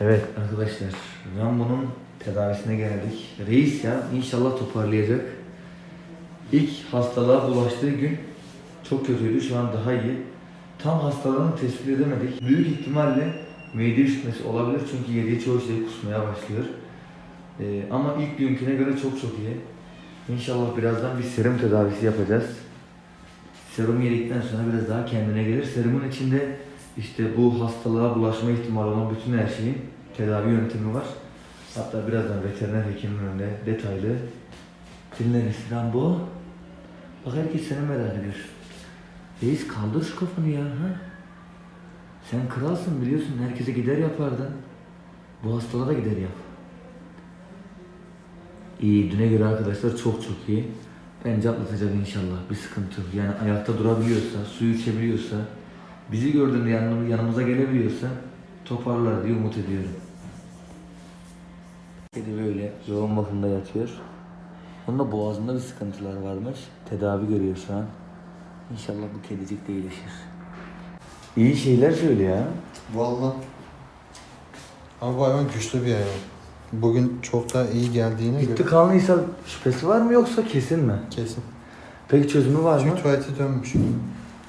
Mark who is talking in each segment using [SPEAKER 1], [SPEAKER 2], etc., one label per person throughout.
[SPEAKER 1] Evet arkadaşlar Rambo'nun tedavisine geldik. Reis ya inşallah toparlayacak. İlk hastalığa bulaştığı gün çok kötüydü şu an daha iyi. Tam hastalığını tespit edemedik. Büyük ihtimalle mide üşütmesi olabilir çünkü yediği çoğu şey kusmaya başlıyor. Ee, ama ilk günküne göre çok çok iyi. İnşallah birazdan bir serum tedavisi yapacağız. Serum yedikten sonra biraz daha kendine gelir. Serumun içinde işte bu hastalığa bulaşma ihtimali olan bütün her şeyin tedavi yöntemi var. Hatta birazdan veteriner hekimin önünde detaylı dinleriz. Rambo, bak herkes seni merak ediyor. Reis kaldır şu kafanı ya. Ha? Sen kralsın biliyorsun. Herkese gider yapardın. Bu hastalara da gider yap. İyi. Düne göre arkadaşlar çok çok iyi. Bence atlatacak inşallah. Bir sıkıntı yok. Yani ayakta durabiliyorsa, suyu içebiliyorsa, bizi gördüğünde yanım- yanımıza gelebiliyorsa toparlar diye umut ediyorum. Kedi böyle yoğun bakımda yatıyor. Onun da boğazında bir sıkıntılar varmış. Tedavi görüyor şu an. İnşallah bu kedicik de iyileşir. İyi şeyler söyle ya.
[SPEAKER 2] Vallahi. Bu hayvan güçlü bir hayvan. Bugün çok daha iyi geldiğine
[SPEAKER 1] Gitti
[SPEAKER 2] göre
[SPEAKER 1] kanlı ishal şüphesi var mı yoksa kesin mi?
[SPEAKER 2] kesin.
[SPEAKER 1] Peki çözümü var mı?
[SPEAKER 2] Çünkü tuvalete dönmüş.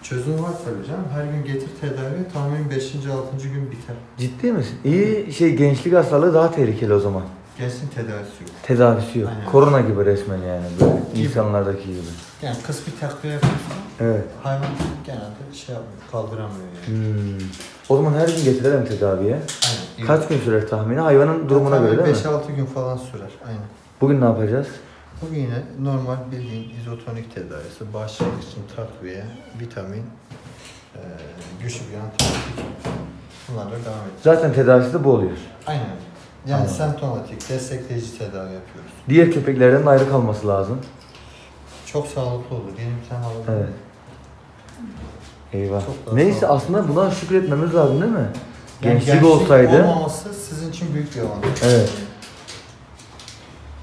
[SPEAKER 2] Çözüm var tabii canım. Her gün getir tedavi. Tahminim 5. 6. gün biter.
[SPEAKER 1] Ciddi misin? İyi şey gençlik hastalığı daha tehlikeli o zaman.
[SPEAKER 2] Gelsin tedavisi yok.
[SPEAKER 1] Tedavisi yok.
[SPEAKER 2] Aynen.
[SPEAKER 1] Korona gibi resmen yani böyle
[SPEAKER 2] Gibi.
[SPEAKER 1] insanlardaki gibi.
[SPEAKER 2] Yani kız bir takviye yapıyorsa
[SPEAKER 1] Evet.
[SPEAKER 2] hayvan genelde şey yapmıyor, kaldıramıyor yani.
[SPEAKER 1] Hmm. O zaman her gün getirelim tedaviye.
[SPEAKER 2] Aynen.
[SPEAKER 1] Kaç gün sürer tahmini? Hayvanın durumuna göre değil mi?
[SPEAKER 2] 5-6 gün falan sürer. Aynen.
[SPEAKER 1] Bugün ne yapacağız?
[SPEAKER 2] Bugün yine normal bildiğin izotonik tedavisi, bağışıklık için takviye, vitamin, eee güçlü bir antibiyotik. Bunlarla devam edeceğiz.
[SPEAKER 1] Zaten tedavisi de bu oluyor.
[SPEAKER 2] Aynen. Yani
[SPEAKER 1] Anladım.
[SPEAKER 2] semptomatik, destekleyici tedavi yapıyoruz.
[SPEAKER 1] Diğer köpeklerden ayrı kalması lazım.
[SPEAKER 2] Çok sağlıklı olur. Yeni bir tane alalım.
[SPEAKER 1] Evet. Eyvah.
[SPEAKER 2] Çok daha
[SPEAKER 1] Neyse
[SPEAKER 2] sağ ol.
[SPEAKER 1] aslında buna şükretmemiz lazım değil mi?
[SPEAKER 2] Yani
[SPEAKER 1] gençlik olsaydı.
[SPEAKER 2] olmaması sizin için büyük bir avantaj.
[SPEAKER 1] Evet.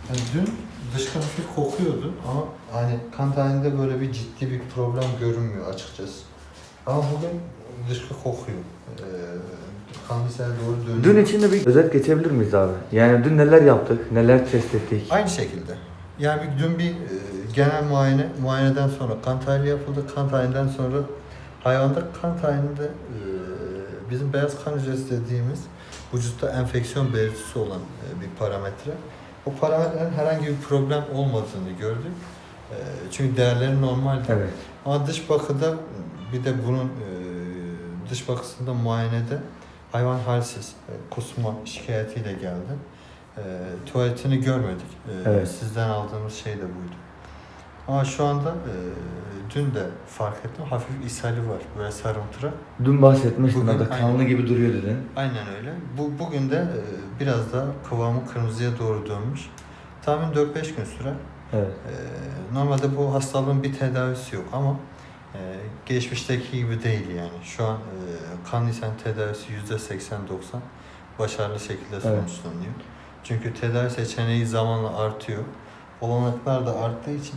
[SPEAKER 2] Yani dün dışkı hafif kokuyordu ama hani kan tahlilinde böyle bir ciddi bir problem görünmüyor açıkçası. Ama bugün dışkı kokuyor. Ee, kan misal doğru dönüyor.
[SPEAKER 1] Dün için de bir özet geçebilir miyiz abi? Yani dün neler yaptık, neler test ettik?
[SPEAKER 2] Aynı şekilde. Yani bir, dün bir e, genel muayene, muayeneden sonra kan tahlili yapıldı. Kan tahlilinden sonra hayvanda kan tahlilinde e, bizim beyaz kan hücresi dediğimiz vücutta enfeksiyon belirtisi olan e, bir parametre. O parametrenin herhangi bir problem olmadığını gördük. E, çünkü değerleri normaldi.
[SPEAKER 1] Evet.
[SPEAKER 2] Ama dış bakıda bir de bunun e, dış bakısında muayenede hayvan halsiz, e, kusma şikayetiyle geldi. E, tuvaletini görmedik. E,
[SPEAKER 1] Evet.
[SPEAKER 2] Sizden aldığımız şey de buydu. Ama şu anda e, dün de fark ettim hafif ishali var böyle sarımtırak.
[SPEAKER 1] Dün bahsetmiştin
[SPEAKER 2] Bugün aynen.
[SPEAKER 1] kanlı gibi duruyor dedin.
[SPEAKER 2] Aynen öyle. Bu bugün de e, biraz da kıvamı kırmızıya doğru dönmüş. Tahmin 4-5 gün sürer.
[SPEAKER 1] Evet.
[SPEAKER 2] Ee, Normalde bu hastalığın bir tedavisi yok ama e, geçmişteki gibi değil yani. Şu an e, kan isen tedavisi %80-90 başarılı şekilde sonuçlanıyor. Çünkü tedavi seçeneği zamanla artıyor. Olanaklar da arttığı için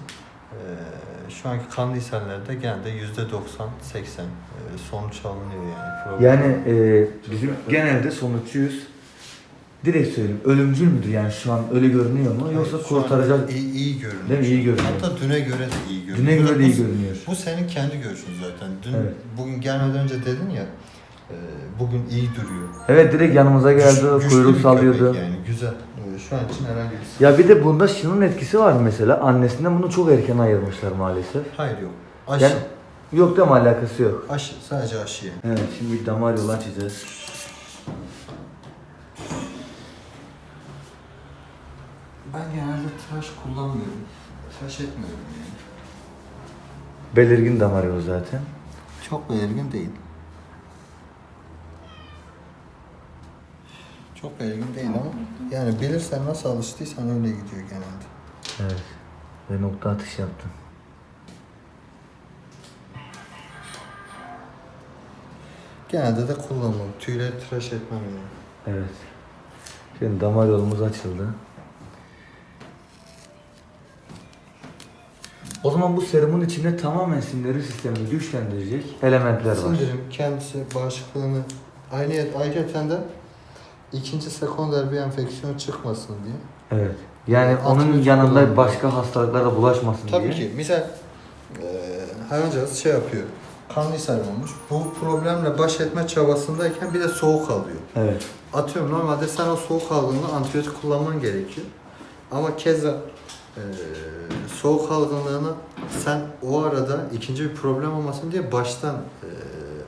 [SPEAKER 2] e, şu anki kanlı ishallerde genelde %90-80 e, sonuç alınıyor yani. Problem
[SPEAKER 1] Yani e, bizim genelde sonuççuyuz. Direkt söyleyeyim. Ölümcül müdür yani şu an öyle görünüyor mu? Yoksa
[SPEAKER 2] şu an
[SPEAKER 1] kurtaracak
[SPEAKER 2] iyi, iyi görünüyor.
[SPEAKER 1] Değil mi? İyi görünüyor.
[SPEAKER 2] Hatta düne göre de iyi görünüyor.
[SPEAKER 1] Düne göre de
[SPEAKER 2] Bu-
[SPEAKER 1] iyi görünüyor.
[SPEAKER 2] Bu senin kendi görüşün zaten. Dün
[SPEAKER 1] Evet.
[SPEAKER 2] bugün gelmeden önce dedin ya bugün iyi duruyor.
[SPEAKER 1] Evet direkt yanımıza geldi,
[SPEAKER 2] Güç-
[SPEAKER 1] kuyruk sallıyordu.
[SPEAKER 2] Yani güzel. E, Şu an için herhangi bir sıkıntı.
[SPEAKER 1] Ya bir de bunda şunun etkisi var mesela. Annesinden bunu çok erken ayırmışlar maalesef.
[SPEAKER 2] Hayır yok. Aşı.
[SPEAKER 1] Yani yok değil mi alakası yok.
[SPEAKER 2] Aşı. Sadece aşı yani.
[SPEAKER 1] Evet şimdi bir damar yolu açacağız.
[SPEAKER 2] Ben genelde tıraş kullanmıyorum. Tıraş etmiyorum yani.
[SPEAKER 1] Belirgin damar yolu zaten.
[SPEAKER 2] Çok belirgin değil. Çok belirgin değil ama yani bilirsen nasıl alıştıysan öyle gidiyor genelde.
[SPEAKER 1] Evet. Ve nokta atış yaptım.
[SPEAKER 2] Genelde de kullanmam. Tüyleri tıraş etmem yani.
[SPEAKER 1] Evet. Şimdi damar yolumuz açıldı. O zaman bu serumun içinde tamamen sindirim sistemini güçlendirecek elementler var.
[SPEAKER 2] Sindirim kendisi bağışıklığını aynı ayrıca de ikinci sekonder bir enfeksiyon çıkmasın diye.
[SPEAKER 1] Evet. Yani onun
[SPEAKER 2] Antibiyotik
[SPEAKER 1] yanında
[SPEAKER 2] kullanıyor.
[SPEAKER 1] başka hastalıklara bulaşmasın
[SPEAKER 2] Tabii
[SPEAKER 1] diye.
[SPEAKER 2] ki. Misal e, hayvancağız şey yapıyor. Kan ishal olmuş. Bu problemle baş etme çabasındayken bir de soğuk alıyor.
[SPEAKER 1] Evet.
[SPEAKER 2] Atıyorum normalde sen o soğuk algınlığı antibiyotik kullanman gerekiyor. Ama keza e, soğuk algınlığını sen o arada ikinci bir problem olmasın diye baştan e,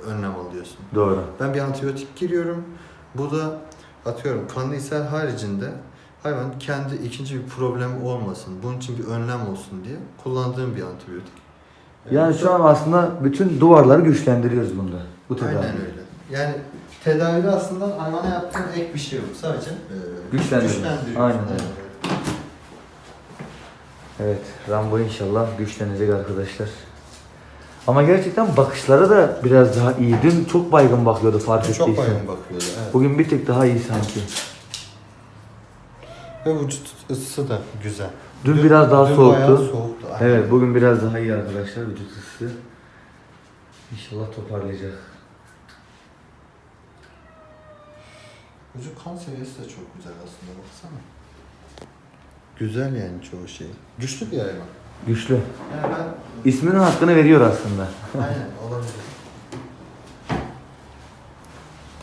[SPEAKER 2] önlem alıyorsun.
[SPEAKER 1] Doğru.
[SPEAKER 2] Ben bir antibiyotik giriyorum. Bu da atıyorum kanlı ishal haricinde hayvan kendi ikinci bir problem olmasın. Bunun için bir önlem olsun diye kullandığım bir antibiyotik.
[SPEAKER 1] Yani şu an aslında bütün duvarları güçlendiriyoruz bunda. Bu tedavi.
[SPEAKER 2] Aynen öyle. Yani tedavide aslında hayvana yaptığın ek bir şey yok. Sadece e,
[SPEAKER 1] Güçlendiriyor.
[SPEAKER 2] güçlendiriyorsun.
[SPEAKER 1] Aynen öyle. Evet, Rambo inşallah güçlenecek arkadaşlar. Ama gerçekten bakışları da biraz daha iyi. Dün çok baygın bakıyordu fark ettiysen.
[SPEAKER 2] Çok baygın bakıyordu. Evet.
[SPEAKER 1] Bugün bir tık daha iyi sanki.
[SPEAKER 2] Ve vücut ısısı da güzel.
[SPEAKER 1] Dün biraz daha
[SPEAKER 2] dün
[SPEAKER 1] soğuktu.
[SPEAKER 2] soğuktu. aynen.
[SPEAKER 1] Evet, bugün biraz daha iyi arkadaşlar vücut ısısı. İnşallah toparlayacak.
[SPEAKER 2] Vücut kan seviyesi de çok güzel aslında baksana. Güzel yani çoğu şey. Güçlü bir hayvan.
[SPEAKER 1] Güçlü.
[SPEAKER 2] Yani ben
[SPEAKER 1] İsminin hakkını veriyor aslında.
[SPEAKER 2] Aynen olabilir.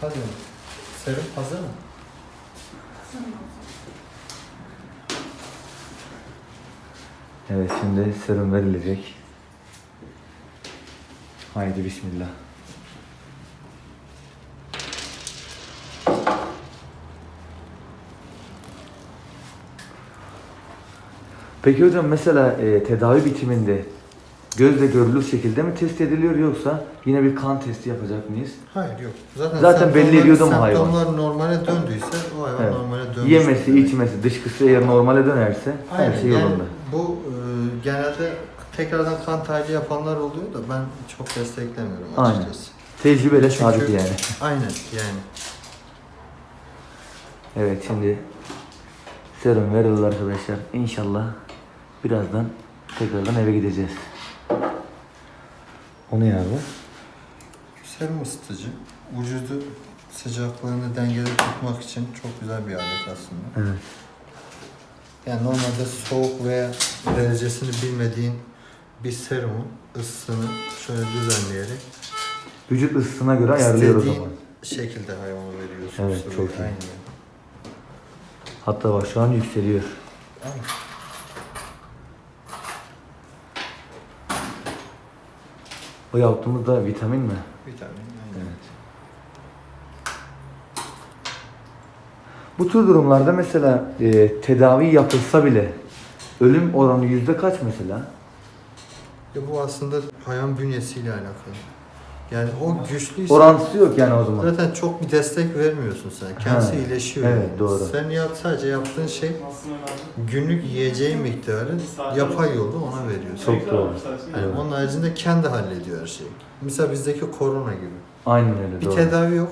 [SPEAKER 2] Hadi. Serum hazır mı?
[SPEAKER 1] Evet, şimdi serum verilecek. Haydi bismillah. Peki hocam mesela e, tedavi bitiminde gözle görülür şekilde mi test ediliyor yoksa yine bir kan testi yapacak mıyız?
[SPEAKER 2] Hayır yok. Zaten,
[SPEAKER 1] Zaten belli ediyordu mu hayvan?
[SPEAKER 2] Semptomlar normale döndüyse o hayvan
[SPEAKER 1] Evet.
[SPEAKER 2] normale dönmüş.
[SPEAKER 1] Yemesi, içmesi, dışkısı eğer normale dönerse
[SPEAKER 2] Aynen.
[SPEAKER 1] her şey
[SPEAKER 2] yani
[SPEAKER 1] yolunda.
[SPEAKER 2] bu e, genelde tekrardan kan tahlili yapanlar oluyor da ben çok desteklemiyorum
[SPEAKER 1] Aynen.
[SPEAKER 2] açıkçası.
[SPEAKER 1] Tecrübeyle sabit yani.
[SPEAKER 2] Aynen yani.
[SPEAKER 1] Evet şimdi serum verildi arkadaşlar. İnşallah birazdan tekrardan eve gideceğiz. O ne ya bu?
[SPEAKER 2] Serum ısıtıcı. Vücudu sıcaklığını dengede tutmak için çok güzel bir alet aslında.
[SPEAKER 1] Evet.
[SPEAKER 2] Yani normalde soğuk veya derecesini bilmediğin bir serumun ısısını şöyle düzenleyerek
[SPEAKER 1] Vücut ısısına göre ayarlıyor o
[SPEAKER 2] istediğin
[SPEAKER 1] zaman.
[SPEAKER 2] şekilde hayvana veriyorsun.
[SPEAKER 1] Evet,
[SPEAKER 2] sıvıyı.
[SPEAKER 1] çok iyi.
[SPEAKER 2] Aynen.
[SPEAKER 1] Hatta bak şu an yükseliyor.
[SPEAKER 2] Aynen.
[SPEAKER 1] O yaptığımız da vitamin mi?
[SPEAKER 2] Vitamin. Aynen.
[SPEAKER 1] Evet. Bu tür durumlarda mesela e, tedavi yapılsa bile ölüm oranı yüzde kaç mesela?
[SPEAKER 2] Ya bu aslında hayvan bünyesiyle alakalı. Yani o güçlüyse
[SPEAKER 1] Orantısı yok yani o zaman.
[SPEAKER 2] zaten çok bir destek vermiyorsun sen. Kendisi
[SPEAKER 1] Ha,
[SPEAKER 2] iyileşiyor.
[SPEAKER 1] evet,
[SPEAKER 2] yani.
[SPEAKER 1] doğru.
[SPEAKER 2] Sen yap, sadece yaptığın şey günlük yiyeceği miktarı yapay yolda ona veriyorsun.
[SPEAKER 1] Çok doğru.
[SPEAKER 2] Yani
[SPEAKER 1] Evet.
[SPEAKER 2] onun haricinde kendi hallediyor her şeyi. Mesela bizdeki korona gibi.
[SPEAKER 1] Aynen öyle
[SPEAKER 2] Bir
[SPEAKER 1] doğru.
[SPEAKER 2] tedavi yok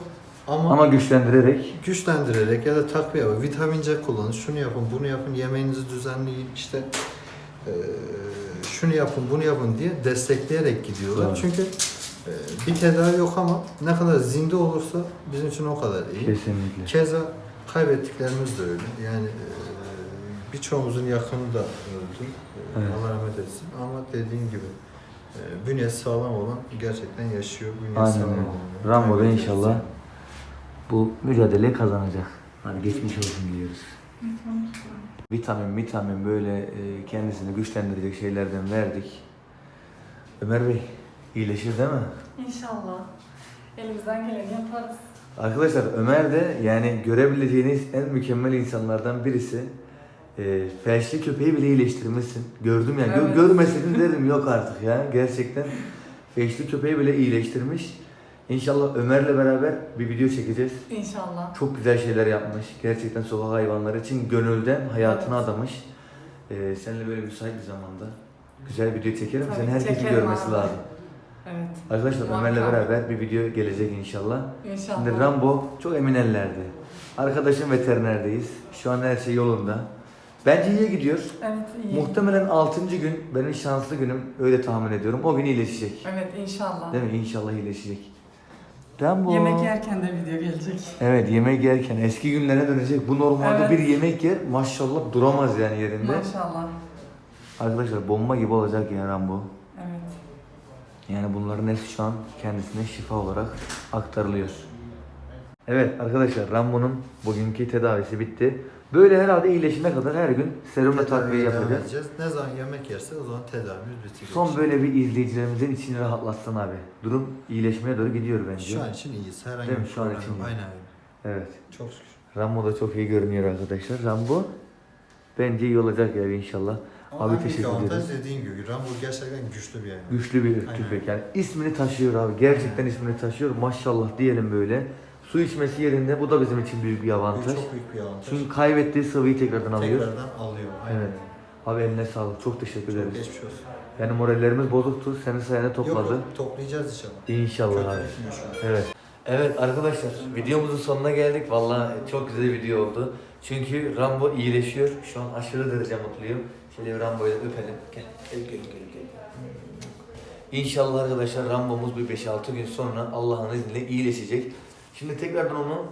[SPEAKER 2] ama,
[SPEAKER 1] Ama güçlendirerek
[SPEAKER 2] güçlendirerek ya da takviye var. Vitamin C kullanın, şunu yapın, bunu yapın, yemeğinizi düzenleyin, işte eee, şunu yapın, bunu yapın diye destekleyerek gidiyorlar.
[SPEAKER 1] Evet.
[SPEAKER 2] Çünkü bir tedavi yok ama ne kadar zinde olursa bizim için o kadar iyi.
[SPEAKER 1] kesinlikle.
[SPEAKER 2] Keza kaybettiklerimiz de öyle. Yani eee, birçoğumuzun yakını da öldü. Eee,
[SPEAKER 1] Evet.
[SPEAKER 2] Allah rahmet etsin. Ama dediğim gibi eee bünyesi sağlam olan gerçekten yaşıyor. Bünyesi
[SPEAKER 1] Aynen
[SPEAKER 2] sağlam
[SPEAKER 1] öyle.
[SPEAKER 2] olan.
[SPEAKER 1] Rambo da inşallah bu mücadeleyi kazanacak. Hadi geçmiş olsun diyoruz. Vitamin, vitamin böyle e, kendisini güçlendirecek şeylerden verdik. Ömer Bey iyileşir değil mi?
[SPEAKER 3] İnşallah. Elimizden geleni yaparız.
[SPEAKER 1] Arkadaşlar Ömer de yani görebileceğiniz en mükemmel insanlardan birisi. E, felçli köpeği bile iyileştirmişsin. Gördüm ya. Gö-
[SPEAKER 3] Evet.
[SPEAKER 1] görmeseydin derim yok artık ya. Gerçekten felçli köpeği bile iyileştirmiş. İnşallah Ömer'le beraber bir video çekeceğiz.
[SPEAKER 3] İnşallah.
[SPEAKER 1] Çok güzel şeyler yapmış. Gerçekten sokak hayvanları için gönülden hayatını
[SPEAKER 3] Evet.
[SPEAKER 1] adamış. Ee, seninle böyle müsait bir zamanda güzel bir video çekelim.
[SPEAKER 3] Tabii,
[SPEAKER 1] Senin herkesin görmesi
[SPEAKER 3] abi.
[SPEAKER 1] lazım.
[SPEAKER 3] Evet.
[SPEAKER 1] Arkadaşlar
[SPEAKER 3] Muhakkak.
[SPEAKER 1] Ömer'le beraber bir video gelecek inşallah.
[SPEAKER 3] İnşallah.
[SPEAKER 1] Şimdi Rambo çok emin ellerde. Arkadaşım veterinerdeyiz. Şu an her şey yolunda. Bence iyi gidiyor.
[SPEAKER 3] Evet iyi.
[SPEAKER 1] Muhtemelen 6. gün benim şanslı günüm öyle tahmin ediyorum. O gün iyileşecek.
[SPEAKER 3] Evet inşallah.
[SPEAKER 1] Değil mi? İnşallah iyileşecek. Rambo.
[SPEAKER 3] Yemek yerken de video gelecek.
[SPEAKER 1] Evet yemek yerken eski günlere dönecek. Bu normalde
[SPEAKER 3] Evet.
[SPEAKER 1] bir yemek yer maşallah duramaz yani yerinde.
[SPEAKER 3] Maşallah.
[SPEAKER 1] Arkadaşlar bomba gibi olacak ya Rambo. Yani bunların hepsi şu an kendisine şifa olarak aktarılıyor. Evet arkadaşlar Rambo'nun bugünkü tedavisi bitti. Böyle herhalde iyileşene kadar her gün serumla takviye yapacağız.
[SPEAKER 2] Ne zaman yemek yerse o zaman tedavimiz bitecek.
[SPEAKER 1] Son böyle bir izleyicilerimizin içini rahatlatsın abi. Durum iyileşmeye doğru gidiyor bence.
[SPEAKER 2] Şu an için iyiyiz. Herhangi
[SPEAKER 1] Değil mi? Şu an için
[SPEAKER 2] yok. Aynen öyle.
[SPEAKER 1] Evet.
[SPEAKER 2] Çok şükür.
[SPEAKER 1] Rambo da çok iyi görünüyor arkadaşlar. Rambo bence iyi olacak yani inşallah.
[SPEAKER 2] Ama
[SPEAKER 1] Abi teşekkür
[SPEAKER 2] avantaj
[SPEAKER 1] ederiz.
[SPEAKER 2] dediğin gibi Rambo gerçekten güçlü bir hayvan.
[SPEAKER 1] Güçlü bir
[SPEAKER 2] Aynen.
[SPEAKER 1] tüfek yani ismini taşıyor abi. Gerçekten ismini taşıyor. Maşallah diyelim böyle. Su içmesi yerinde bu da bizim için büyük bir
[SPEAKER 2] Bu
[SPEAKER 1] avantaj.
[SPEAKER 2] çok büyük bir avantaj.
[SPEAKER 1] Çünkü kaybettiği sıvıyı tekrardan alıyor.
[SPEAKER 2] Tekrardan alıyor. Aynen.
[SPEAKER 1] Evet. Abi eline sağlık. Çok teşekkür
[SPEAKER 2] Çok
[SPEAKER 1] ederiz.
[SPEAKER 2] geçmiş olsun.
[SPEAKER 1] Yani morallerimiz bozuktu. Senin sayende topladı.
[SPEAKER 2] Yok, toplayacağız inşallah.
[SPEAKER 1] İnşallah
[SPEAKER 2] Kötü
[SPEAKER 1] abi. Evet. Evet arkadaşlar videomuzun sonuna geldik. Vallahi çok güzel bir video oldu. Çünkü Rambo iyileşiyor. Şu an aşırı derece mutluyum. Şöyle bir Rambo'yu da öpelim. Gel. Gel gel gel gel. İnşallah arkadaşlar Rambo'muz bir 5-6 gün sonra Allah'ın izniyle iyileşecek. Şimdi tekrardan onu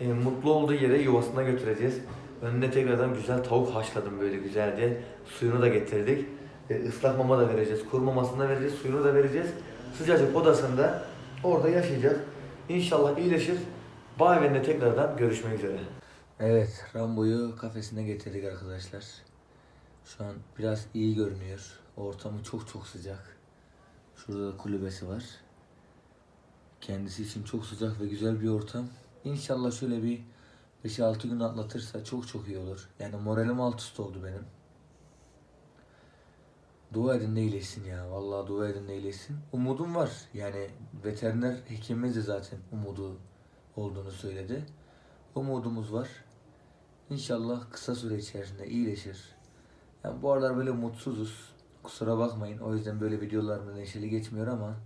[SPEAKER 1] e, mutlu olduğu yere yuvasına götüreceğiz. Önüne tekrardan güzel tavuk haşladım böyle güzelce. Suyunu da getirdik. E, ıslak mama da vereceğiz. Kuru mamasını da vereceğiz. Suyunu da vereceğiz. Sıcacık odasında orada yaşayacak. İnşallah iyileşir. Bağ evinde tekrardan görüşmek üzere. Evet, Rambo'yu kafesine getirdik arkadaşlar. Şu an biraz iyi görünüyor. Ortamı çok çok sıcak. Şurada da kulübesi var. Kendisi için çok sıcak ve güzel bir ortam. İnşallah şöyle bir 5-6 gün atlatırsa çok çok iyi olur. Yani moralim alt üst oldu benim. Dua edin de iyileşsin ya. Vallahi dua edin de iyileşsin. Umudum var. Yani veteriner hekimimiz de zaten umudu olduğunu söyledi. Umudumuz var. İnşallah kısa süre içerisinde iyileşir. Yani bu aralar böyle mutsuzuz. Kusura bakmayın. O yüzden böyle videolarımda neşeli geçmiyor ama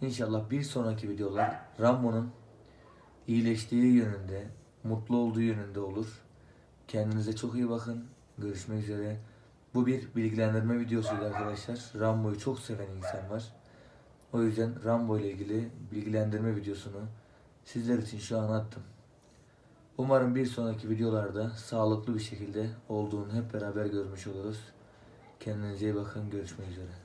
[SPEAKER 1] inşallah bir sonraki videolar Rambo'nun iyileştiği yönünde, mutlu olduğu yönünde olur. Kendinize çok iyi bakın. Görüşmek üzere. Bu bir bilgilendirme videosuydu arkadaşlar. Rambo'yu çok seven insan var. O yüzden Rambo ile ilgili bilgilendirme videosunu sizler için şu an attım. Umarım bir sonraki videolarda sağlıklı bir şekilde olduğunu hep beraber görmüş oluruz. Kendinize iyi bakın. Görüşmek üzere.